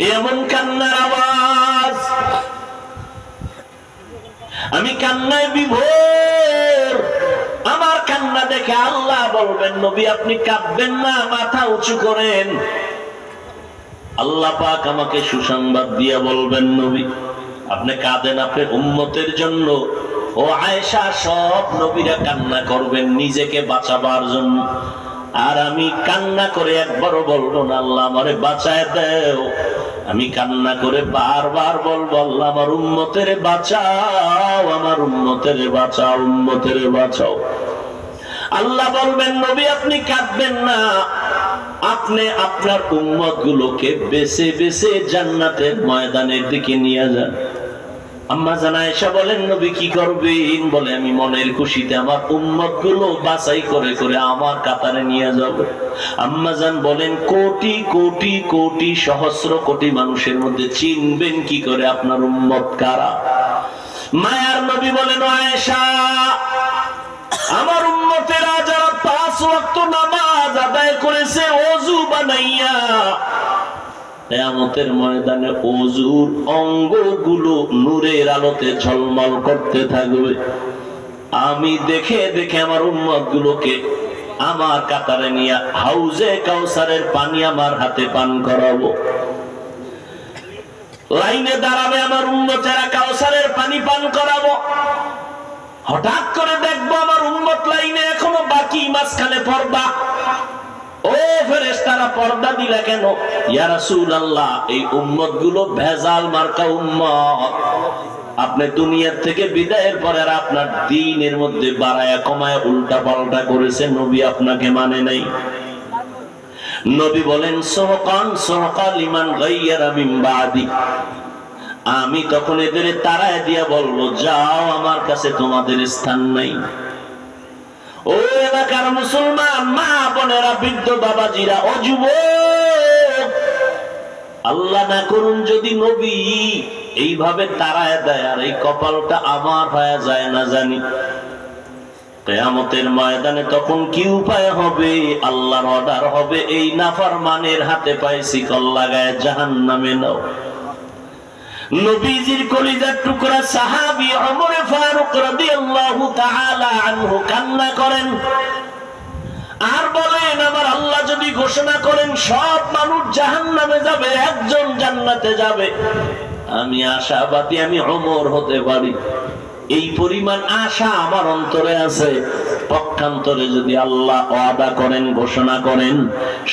এমন কান্নার আওয়াজ। আমি কান্নায় বিভোর। আমার কান্না দেখে আল্লাহ বলবেন, নবী, আপনি কাঁদবেন না, মাথা উঁচু করেন। আল্লাহ পাক আমাকে সুসংবাদ দিয়া বলবেন, নবী, আপনি কাঁদেন আপনার উম্মতের জন্য। ও আয়েশা, সব নবীরা কান্না করবেন নিজেকে বাঁচাবার জন্য। আর আমি কান্না করে একবারও বলব না, আল্লাহ আমারে বাঁচায় দেও। আমি কান্না করে বারবার বলব, আল্লাহ আমার উন্মতের বাঁচাও, আমার উম্মতের বাঁচাও উম্মতের বাঁচাও। আল্লাহ বলবেন, নবী আপনি কাঁদবেন না। আপনি আপনার উম্মত গুলোকে বেছে বেছে জান্নাতের ময়দানের দিকে নিয়ে যান। আম্মা জানা এসা বলেন, নবী কি করবেন বলে, আমি মনের খুশিতে আমার উম্মতগুলো বাছাই করে করে আমার কাতারে নিয়ে যাব। আম্মা জান বলেন, কোটি কোটি কোটি সহস্র কোটি মানুষের মধ্যে চিনবেন কি করে আপনার উম্মত কারা? মায়ার নবী বলেন, আয়েশা, আমার উম্মতেরা যারা পাঁচ ওয়াক্ত নামাজ আদায় করেছে, অজু বানাইয়া কেয়ামতের ময়দানে অজুর অঙ্গগুলো নূরের আলোতে ঝলমল করতে থাকবে। আমি দেখে দেখে আমার উম্মত গুলোকে আমার কাতারে নিয়ে হাউজে কাউসারের পানি আমার হাতে পান করাবো। লাইনে দাঁড়াবে আমার উম্মতেরা কাউসারের পানি পান করাবো। হঠাৎ করে দেখব আমার উম্মত লাইনে এখনও বাকি মাঝখানে পর্দা ও ফেরেশতারা পর্দা দিলা কেন? ইয়া রাসূলুল্লাহ, এই উম্মতগুলো ভেজাল মার্কা উম্মত। আপনি দুনিয়ার থেকে বিদায়ের পরে আপনার দিনের মধ্যে বাড়ায়া কমায়া উল্টা পাল্টা করেছে নবী আপনাকে মানে নাই। নবী বলেন, সহকান, সহকাল ইমান গাইয়ারা মিন বাদি। আমি তখন এদের তারায় দিয়া বলব যাও, আমার কাছে তোমাদের স্থান নাই। ও এলাকার মুসলমান, মা বোনেরা, বৃদ্ধ বাবাজিরা, ও যুবক, আল্লাহ না করুন যদি নবী এইভাবে তারায় দেয়, আর এই কপালটা আমার হয়ে যায় না জানি। কেয়ামতের ময়দানে তখন কি উপায় হবে? আল্লাহর অর্ডার হবে, এই নাফার মানের হাতে পায়ে শিকল লাগায় জাহান নামে নাও। নবীজির কলিজার টুকরা সাহাবি অমরে ফারুক রাদিয়াল্লাহু তাআলা আনহু কান্না করেন। আর বলেন, আমার আল্লাহ যদি ঘোষণা করেন, সব মানুষ জাহান্নামে যাবে, একজন জান্নাতে যাবে। আমি আশাবাদী, আমি অমর হতে পারি। এই পরিমাণ আশা আমার অন্তরে আছে। পক্ষান্তরে যদি আল্লাহ ওয়াদা করেন, ঘোষণা করেন,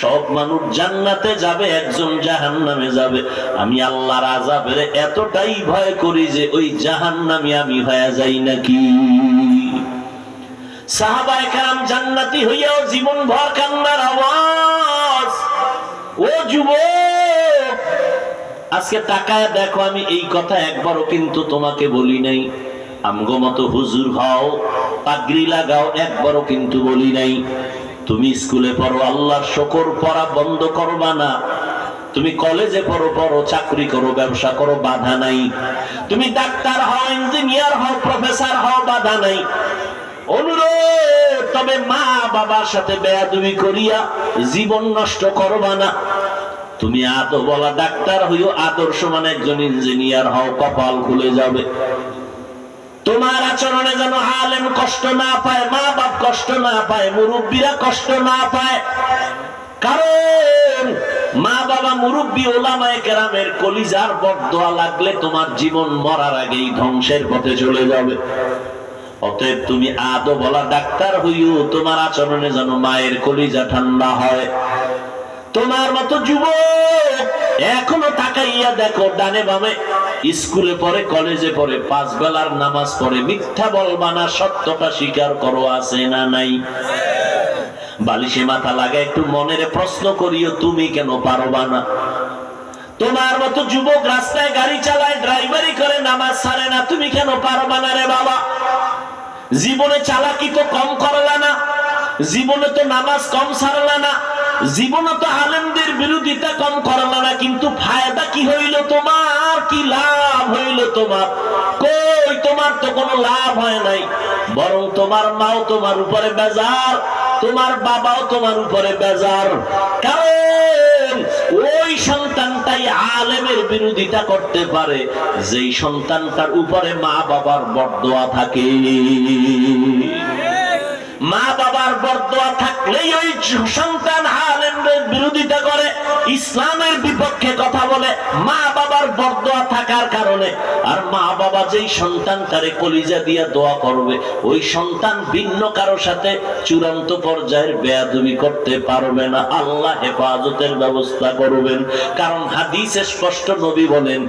সব মানুষ জান্নাতে যাবে, একজন জাহান্নামে যাবে। আমি আল্লাহর আযাবের এতটাই ভয় করি যে ওই জাহান্নামে আমি হয়ে যাই নাকি। সাহাবায়ে কেরাম জান্নাতি হইয়াও জীবন ভর কান্নার আওয়াজ। ও যুবক, আজকে তাকায় দেখো, আমি এই কথা একবারও কিন্তু তোমাকে বলি নাই। আমগো মতো হুজুর হও, পাগড়ি লাগাও, একবারও কিন্তু বলি নাই। তুমি স্কুলে পড়ো, আল্লাহর শকর পড়া বন্ধ করবা না। তুমি কলেজে পড়ো পড়ো, চাকরি করো, ব্যবসা করো, বাধা নাই। তুমি ডাক্তার হও, ইঞ্জিনিয়ার হও, প্রফেসর হও, বাধা নাই। অনুরোধ, তবে মা বাবার সাথে বেয়াদুবি করিয়া জীবন নষ্ট করবা না। তুমি আদো বলা ডাক্তার হইও আদর্শ মানে একজন ইঞ্জিনিয়ার হও, কপাল খুলে যাবে। তোমার আচরণে যেন আলেম কষ্ট না পায় মা বাপ কষ্ট না পায়, মুরব্বীরা কষ্ট না পায়। কারণ মা বাবা মুরব্বী, ওলামায় কেরামের কলিজার বদোয়া লাগলে তোমার জীবন মরার আগেই ধ্বংসের পথে চলে যাবে। অতএব তুমি আদো বলা ডাক্তার হইও, তোমার আচরণে যেন মায়ের কলিজা ঠান্ডা হয়। তোমার মতো যুবক এখনও তাকাইয়া দেখো, ডানে বামে। স্কুলে পড়ে, কলেজে পড়ে, পাঁচ বেলার নামাজ পড়ে, মিথ্যা বলবা না সত্যটা স্বীকার করো, আছে না নাই? বালিশে মাথা লাগা একটু মনের প্রশ্ন করিও, তুমি কেন পারবা না? তোমার মতো যুবক রাস্তায় গাড়ি চালায় ড্রাইভারি করে, নামাজ ছাড়ে না, তুমি কেন পারবা না রে বাবা? জীবনে চালাকি তো কম করলা না, জীবনে তো নামাজ কম ছাড়লা না। জীবনে তো আলেমদের বিরোধিতা কম না কিন্তু ফায়দা কি হইল তোমার? কি লাভ হইল তোমার? কই তোমার তো কোনো লাভ হয় নাই। বরং তোমার মাও তোমার উপরে বেজার, তোমার বাবাও তোমার উপরে বেজার। কারণ ওই সন্তানটাই আলেমের বিরোধিতা করতে পারে, যেই সন্তানটার উপরে মা বাবার বরদোয়া থাকে। মা বাবার বরদোয়া থাকলেই ওই সন্তান আলেমদের বিরোধিতা করে, ইসলামের বিপক্ষে কথা বলে মা বাবার বরদোয়া থাকার কারণে। আর মা বাবা যেই সন্তানটারে কলিজা দিয়া দোয়া করবে, ওই সন্তান ভিন্ন কারও সাথে চূড়ান্ত পর্যায়ের বেয়াদবি করতে পারবে না। আল্লাহ হেফাজতের ব্যবস্থা করবেন। কারণ হাদিসে স্পষ্ট নবী বলেন,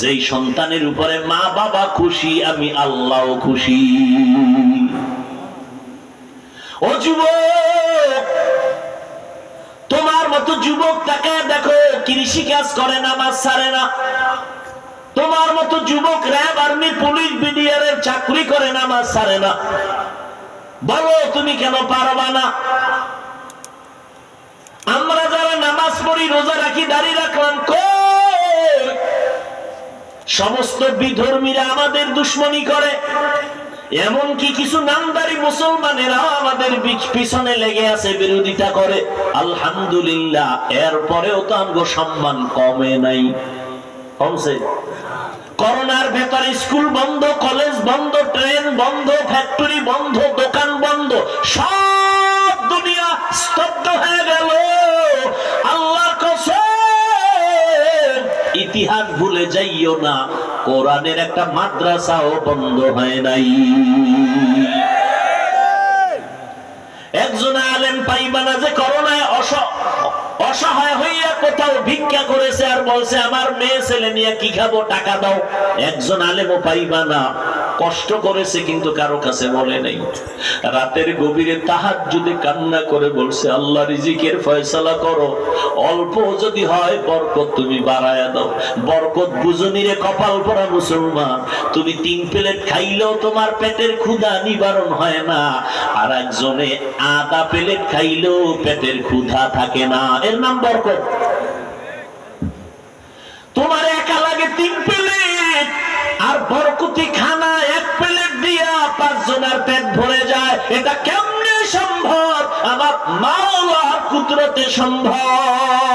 যেই সন্তানের উপরে মা বাবা খুশি, আমি আল্লাহও খুশি। ও যুবক, তোমার মতো যুবক তাকে দেখো, কৃষি কাজ করে নামাজ ছাড়ে না। তোমার মতো যুবক র্যাব আর্মি, পুলিশ বিডিআর এর চাকরি করে নামাজ ছাড়ে না। বলো, তুমি কেন পারবা না? আমরা যারা নামাজ পড়ি, রোজা রাখি দাঁড়িয়ে রাখলাম সমস্ত বিধর্মীরা আমাদের দুশ্মনী করে। এমনকি কিছু নামদারি মুসলমানেরাও আমাদের পিছ- পিছনে লেগে আছে, বিরোধিতা করে। আলহামদুলিল্লাহ, এরপরেও তো আমগো সম্মান কমে নাই। কমছে? করোনার ভেতরে স্কুল বন্ধ, কলেজ বন্ধ, ট্রেন বন্ধ, ফ্যাক্টরি বন্ধ, দোকান বন্ধ, সব দুনিয়া স্তব্ধ হয়ে গেল। আল্লাহর কসম, ইতিহাস ভুলে যাইও না। কোরআনের একটা মাদ্রাসাও বন্ধ হয় নাই। একজন আলেম পাইবা না যে করোনায় অস- অসহায় হইয়া কোথাও ভিক্ষা করেছে আর বলছে, আমার মেয়ে ছেলে নিয়ে কি খাব? টাকা দাও। একজন আলেমও পাইবা না। কষ্ট করেছে কিন্তু কারও কাছে বলে নাই। রাতের গভীরে তাহার যদি কান্না করে বলছে, আল্লাহ রিজিকের ফয়সালা করো। অল্প যদি হয়, বরকত তুমি বাড়ায়া দাও। বরকত বুঝনি রে কপাল পরা মুসলমান। তুমি তিন প্লেট খাইলেও তোমার পেটের ক্ষুধা নিবারণ হয় না। আর একজনে আধা প্লেট খাইলেও পেটের ক্ষুধা থাকে না। এর নাম বরকত। তোমার একা লাগে তিন প্লেট, আর বরকতি খানা এক প্লেট দিয়া পাঁচ জনের পেট ভরে যায়। এটা কেমনে সম্ভব? আমার মাওলার কুদরতে সম্ভব।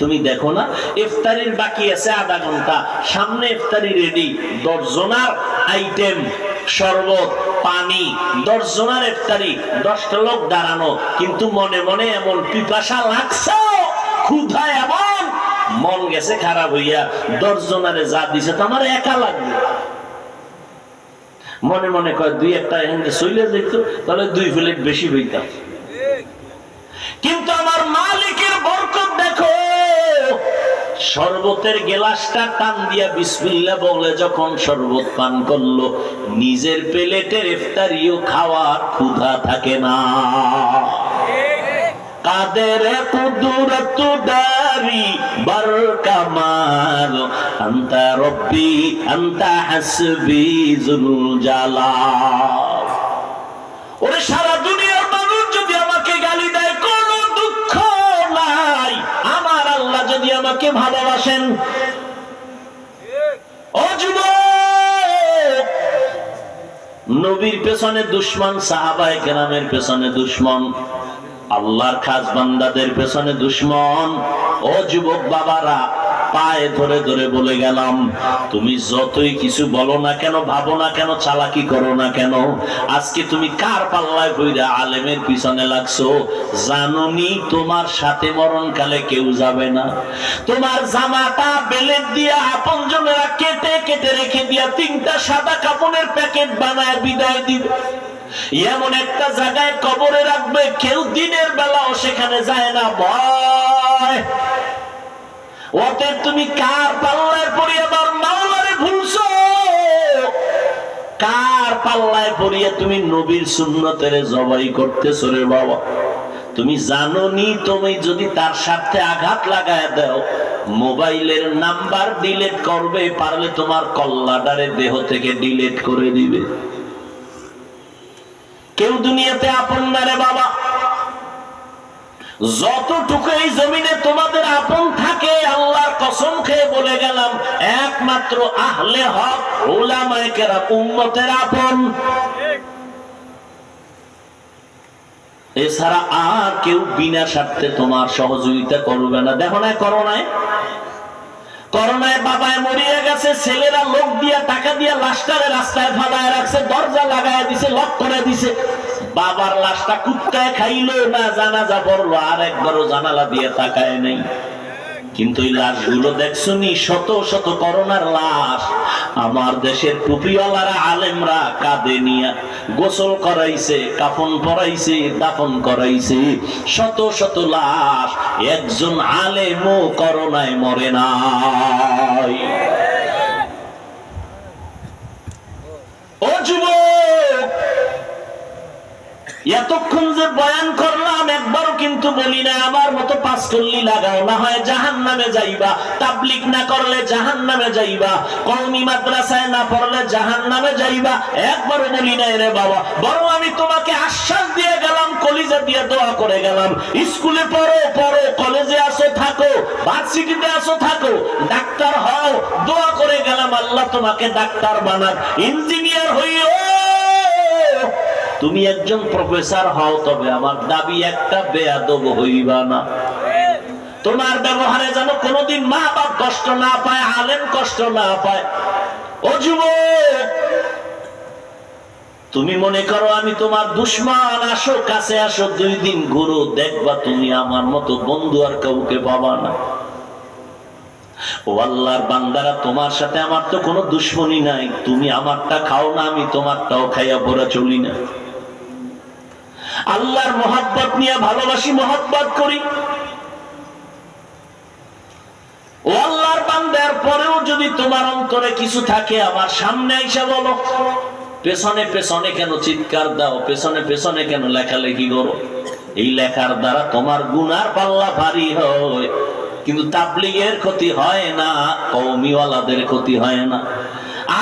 তুমি দেখো না, ইফতারির বাকি আছে আধা ঘণ্টা। সামনে ইফতারি রেডি দশজনার আইটেম শরবত, পানি। দশজনার ইফতারি, দশটা লোক দাঁড়ানো। কিন্তু মনে মনে এমন পিপাসা লাগছে, ক্ষুধা এমন, মন গেছে খারাপ হইয়া। দশজনারে যা দিছে তো আমার একা লাগবে। মনে মনে কয়, দুই একটা এখানে চলে যেত তাহলে দুই প্লেট বেশি হইতাম। কিন্তু আমার শরবতের গেলাসটা টান দিয়া বিসমিল্লা বলে যখন শরবত পান করল, নিজের প্লেটের ইফতারিও খাওয়ার ক্ষুধা থাকে না। কাদের কুদরত দারি বর কামাল আন্তা রব্বি, আন্তা হাসবি জুল আল্লাহ আমাকে ভালোবাসেন নবীর পেছনে দুশ্মন, সাহাবায়ে কেরামের পেছনে দুশ্মন, আল্লাহর খাস বান্দাদের পেছনে দুশ্মন। ও যুবক বাবারা পায়ে ধরে ধরে বলে গেলাম, তুমি যতই কিছু বলো না কেন, ভাবো না কেন, চালাকি করো না কেন? আজকে তুমি কার পাল্লায় বইরা আলেমের পিছনে লাগছো? জাননি তোমার সাথে মরণকালে কেউ যাবে না। তোমার জামাটা বেলেট দিয়া আপন জনেরা কেটে কেটে রেখে দিয়া তিনটা সাদা কাপড়ের প্যাকেট বানায় বিদায় দিবে। এমন একটা জায়গায় কবরে রাখবে, কেউ দিনের বেলাও সেখানে যায় না। ভয়! অতএব তুমি কার পাল্লায় পড়ে আমার মাওলারে ভুলছো? কার পাল্লায় পড়িয়ে তুমি নবীর সুন্নতের জবাই করতেছো রে বাবা? তুমি জানো নি তুমি যদি তার সাথে আঘাত লাগায় দাও, মোবাইলের নাম্বার ডিলিট করবে, পারলে তোমার কল্লাডারে দেহ থেকে ডিলিট করে দিবে। কেউ দুনিয়াতে আপন না রে বাবা। যতটুকু এই জমিনে তোমাদের আপন থাকে, আল্লাহর কসম খেয়ে বলে গেলাম, একমাত্র আহলে হক ওলামায়ে কেরাম, উম্মতের আপন। এছাড়া আর কেউ বিনা স্বার্থে তোমার সহযোগিতা করবে না। দেখো না করোনায়। করোনায় বাবায় মরিয়া গেছে, ছেলেরা লোক দিয়া, টাকা দিয়া লাশটারে রাস্তায় ফালায় রাখছে, দরজা লাগায় দিছে, লক করে দিছে। বাবার লাশটা কুত্তায় খাইলো, না জানাজা পড়ল, আর একবারও জানালা দিয়ে তাকায় নেই। কিন্তু এই লাশগুলো দেখছ নি শত শত করোনার লাশ। আমার দেশের টুপিওয়ালারা, আলেমরা গোসল করাইছে, কাফন পরাইছে, দাফন করাইছে। শত শত লাশ, একজন আলেমও করোনায় মরে নাই। ও যুবক! এতক্ষণ যে বয়ান করলাম, একবারও কিন্তু বলি না আমার মতো পাঁচ কল্লি লাগাও না, হয় জাহান নামে যাইবা তাবলিক না করলে জাহান নামে যাইবা, কওমি মাদ্রাসায় না পড়লে জাহান নামে যাইবা, একবারও বলি না রে বাবা, বরং আমি তোমাকে আশ্বাস দিয়ে গেলাম, কলিজা দিয়ে দোয়া করে গেলাম, স্কুলে পড়ো পড়ো, কলেজে আসো, থাকো ভার্সিটিতে আসো, থাকো, ডাক্তার হও, দোয়া করে গেলাম, আল্লাহ তোমাকে ডাক্তার বানাক, ইঞ্জিনিয়ার হইও তুমি একজন প্রফেসর হও, তবে আমার দাবি একটা, বেয়াদব হইবা না। তোমার ব্যবহারে যেন কোনোদিন মা বাপ কষ্ট না পায়, আলেম কষ্ট না পায়। ও যুবক, তুমি মনে করো আমি তোমার দুশ্মন, আসো, কাছে আসো, দুই দিন ঘুরো, দেখবা তুমি আমার মতো বন্ধু আর কাউকে পাবা না। ও আল্লাহর বান্দারা, তোমার সাথে আমার তো কোনো দুশ্মনী নাই। তুমি আমারটা খাও না, আমি তোমারটাও খাইয়া ভরা চলি না। আল্লাহর মোহাব্বত নিয়ে ভালোবাসি, মোহাব্বত করি। ও আল্লাহর বান্দার পরেও যদি তোমার অন্তরে কিছু থাকে, আমার সামনে আইসা বলো, পেছনে পেছনে কেন চিৎকার দাও, পেছনে পেছনে কেন লেখালেখি করো? এই লেখার দ্বারা তোমার গুনার পাল্লা ভারী হয়। কিন্তু তাবলিগের ক্ষতি হয় না কৌমিওয়ালাদের ক্ষতি হয় না,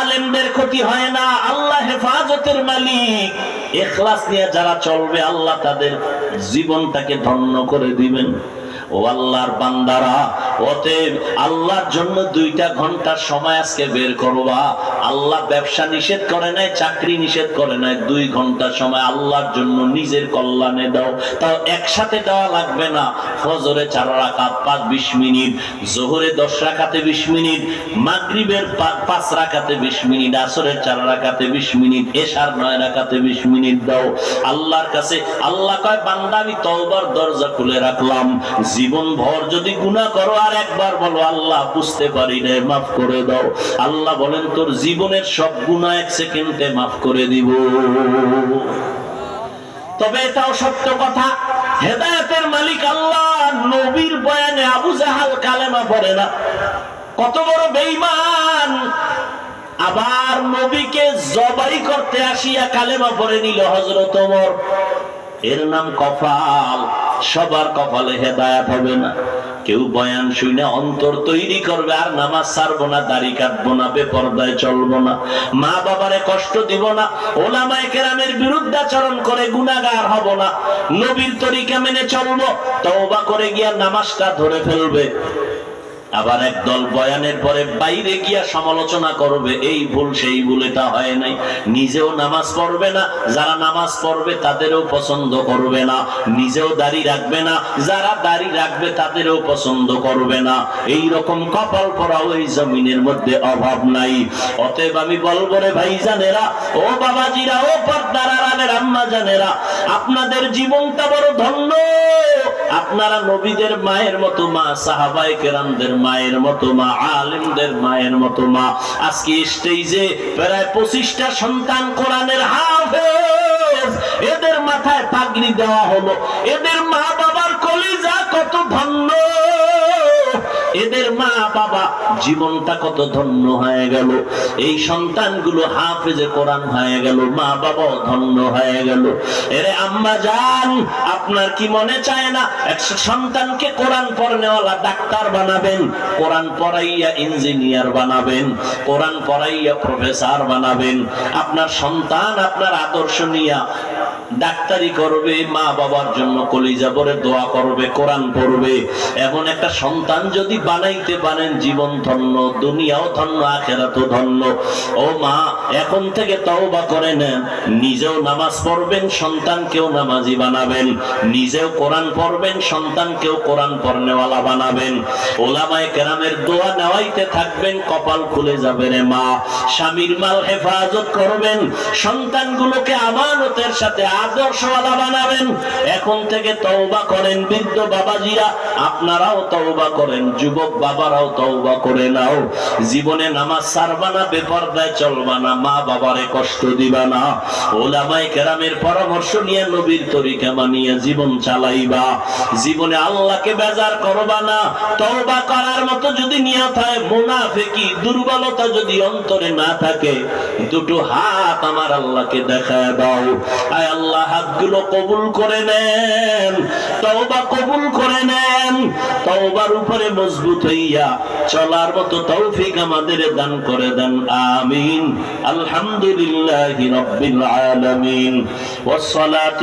আলেমদের ক্ষতি হয় না, আল্লাহ হেফাজতের মালিক। এখলাস নিয়ে যারা চলবে আল্লাহ তাদের জীবনটাকে ধন্য করে দিবেন। ও আল্লাহর বান্দারা অতএব আল্লাহর জন্য দুইটা ঘণ্টার সময় আজকে বের করবা। আল্লাহ ব্যবসা নিষেধ করে নাই, চাকরি নিষেধ করে নাই। দুই ঘণ্টার সময় আল্লাহর জন্য নিজের কল্যাণে দাও। তাও একসাথে দেওয়া লাগবে না। ফজরে চার পাঁচ, বিশ মিনিট। জোহরে দশ রাকাতে বিশ মিনিট। মাগরিবের পাঁচ রাকাতে বিশ মিনিট। আসরের চার রাকাতে বিশ মিনিট। এশার নয় রাকাতে বিশ মিনিট দাও। আল্লাহর কাছে, আল্লাহ কয় বান্দা আমি দরজা খুলে রাখলাম। জীবন ভর যদি গুনাহ করো আর একবার বলো, আল্লাহ বুঝতে পারি না মাফ করে দাও। আল্লাহ বলেন, তোর জীবনের সব গুনাহ এক সেকেন্ডে মাফ করে দিব। তবে এটাও সত্য কথা, হেদায়েতের মালিক আল্লাহ, নবীর বয়ানে আবু জাহাল কালেমা পড়ে না। কত বড় বেইমান আবার নবীকে জবাই করতে আসিয়া কালেমা পড়ে নিল হযরত ওমর। এর নাম কপাল। সবার কপালে হেদায়াত হবে না। কেউ বয়ান শুনে অন্তর তৈরি করবে, আর নামাজ ছাড়বো না, দাড়ি কাটবো না, বেপরদায় চলবো না। মা বাবারে কষ্ট দিব না, ওলামায়ে কেরামের বিরুদ্ধে আচরণ করে গুনাহগার হব না। নবীর তরিকা মেনে চলবো, তওবা করে গিয়া নামাজটা ধরে ফেলবে। আবার একদল বয়ানের পরে বাইরে গিয়া সমালোচনা করবে, এই ভুল, সেই ভুল, এটা হয় নাই। নিজেও নামাজ পড়বে না, যারা নামাজ পড়বে তাদেরও পছন্দ করবে না। নিজেও দাড়ি রাখবে না, যারা দাড়ি রাখবে তাদেরও পছন্দ করবে না। এই রকম কপাল পরাও এই জমিনের মধ্যে অভাব নাই। অতএব আমি বলব রে ভাই জানেরা ও বাবাজিরা, ও পর্দারা আম্মা জানেরা আপনাদের জীবনটা বড় ধন্য। আপনারা নবীদের মায়ের মতো মা, সাহাবাই কেরামদের মায়ের মতো মা, আলিমদের মায়ের মতো মা। আজকে স্টেজে প্রায় পঁচিশটা সন্তান কোরআনের হাফেজ। এদের মাথায় পাগড়ি দেওয়া হলো। এদের মা বাবার কলিজা কত ধন্য এদের মা বাবা জীবনটা কত ধন্য হয়ে গেল। এই সন্তানগুলো হাফেজে কোরআন হয়ে গেল, মা বাবাও ধন্য হয়ে গেল। এরে আম্মা জান, আপনার কি মনে চায় না একশো সন্তানকে কোরআন পড়নেওয়ালা ডাক্তার বানাবেন, কোরআন পড়াইয়া ইঞ্জিনিয়ার বানাবেন, কোরআন পড়াইয়া প্রফেসর বানাবেন। আপনার সন্তান আপনার আদর্শ নিয়া ডাক্তারি করবে, মা বাবার জন্য কলিজা ভরে দোয়া করবে, কোরআন পড়বে। এমন একটা সন্তান যদি বানাইতে পারেন, জীবন ধন্য, দুনিয়াও ধন্য, আখেরাতও ধন্য। ও মা, এখন থেকে তওবা করে নেন। নিজেও নামাজ পড়বেন, সন্তানকেও নামাজি বানাবেন। নিজেও কোরআন পড়বেন, সন্তানকেও কোরআন পড়নেওয়ালা বানাবেন। ওলামায় কেরামের দোয়া নেওয়াইতে থাকবেন, কপাল খুলে যাবে রে মা। স্বামীর মাল হেফাজত করবেন, সন্তানগুলোকে আমানতের সাথে আদর্শওয়ালা বানাবেন। এখন থেকে তওবা করেন বৃদ্ধ বাবাজিরা। আপনারাও তওবা করেন, যুবক বাবারাও তওবা করে নাও। জীবনে নামাজ সারবা না, বেপরদায় চলবা না, মা বাবারে কষ্ট দিবা না। ওলামায়ে কেরামের পরামর্শ নিয়ে নবীর তরিকা মানিয়ে জীবন চালাইবা। জীবনে আল্লাহকে বেজার করবা না। তওবা করার মতো যদি নিয়ত হয়, মুনাফিকি, দুর্বলতা যদি অন্তরে না থাকে, দুটো হাত আমার আল্লাহকে দেখায় দাও। আয় আল্লাহ হাতগুলো কবুল করে নেন, তওবা কবুল করে নেন, তওবার উপরে মজবুত হইয়া চলার মতো তৌফিক আমাদের দান করে দেন, আমিন। আলহামদুলিল্লাহি রাব্বিল আলামিন, ওয়াসসালাতু